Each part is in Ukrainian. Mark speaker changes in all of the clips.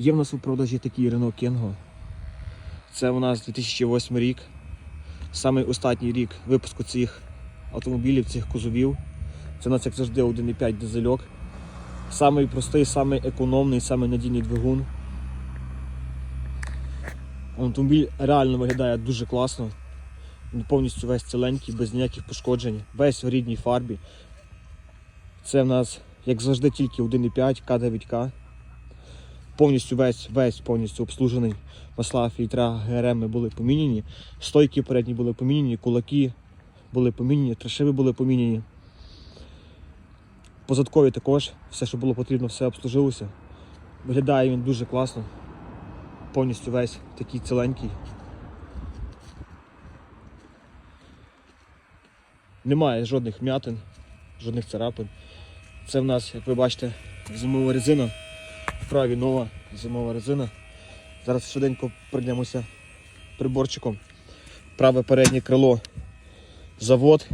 Speaker 1: Є в нас у продажі такий Renault Kengo. Це у нас 2008 рік. Самий останній рік випуску цих автомобілів, цих кузовів. Це у нас, як завжди, 1,5 дизельок. Самий простий, самий економний, самий надійний двигун. Автомобіль реально виглядає дуже класно. Він повністю весь ціленький, без ніяких пошкоджень, весь в рідній фарбі. Це в нас, як завжди, тільки 1,5 К9К. Повністю весь, весь повністю обслужений. Масла, фільтра, ГРМ були поміняні. Стойки передні були поміняні, кулаки були поміняні, трешиви були поміняні. Позадкові також, все, що було потрібно, все обслужилося. Виглядає він дуже класно. Повністю весь такий ціленький. Немає жодних м'ятин, жодних царапин. Це в нас, як ви бачите, зимова резина. Вправі нова зимова резина. Зараз швиденько пройдемося приборчиком. Праве переднє крило завод.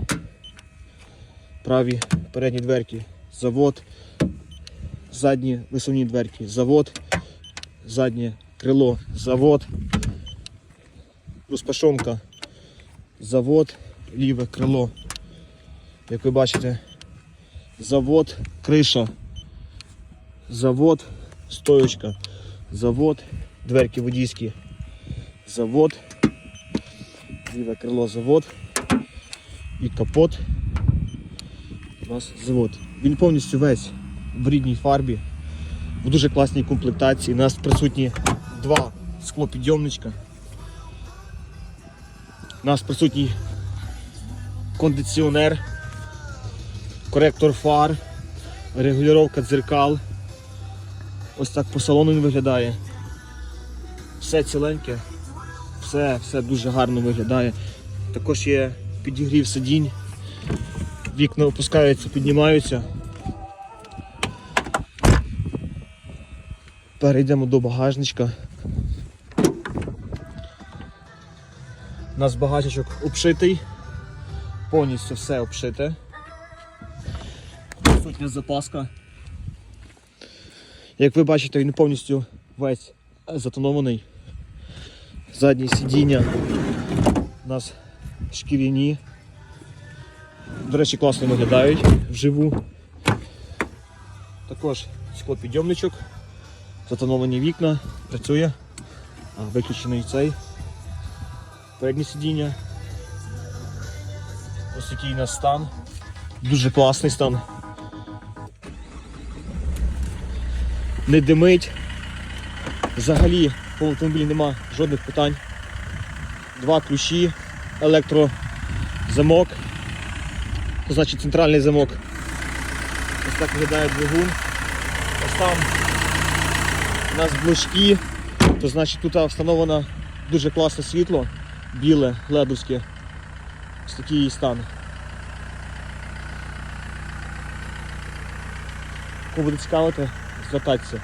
Speaker 1: Праві передні дверки завод. Задні висувні дверки завод. Заднє крило завод. Розпашонка завод, ліве крило. Як ви бачите, завод, криша, завод, стоечка, завод, дверки водійські, завод, ліве крило завод і капот. У нас завод. Він повністю весь в рідній фарбі, в дуже класній комплектації. У нас присутні два склопідйомничка. У нас присутній кондиціонер, коректор фар, регулювання дзеркал. Ось так по салону він виглядає. Все ціленьке, все, все дуже гарно виглядає. Також є підігрів сидінь, вікна опускаються, піднімаються. Перейдемо до багажничка. У нас багажничок обшитий, повністю все обшите. Присутня запаска. Як ви бачите, він повністю весь затонований. Задні сидіння у нас шкіряні. До речі, класно виглядають вживу. Також склопідйомничок, затоновані вікна, працює, виключений цей. Переднє сидіння. Ось такий у нас стан. Дуже класний стан. Не димить. Взагалі по автомобілі нема жодних питань. Два ключі, електрозамок. Це значить центральний замок. Ось так виглядає двигун. Ось там у нас блочки, то значить тут встановлено дуже класне світло, біле, ледовське. Ось такий її стан. Кого буде цікавити, звертайтеся.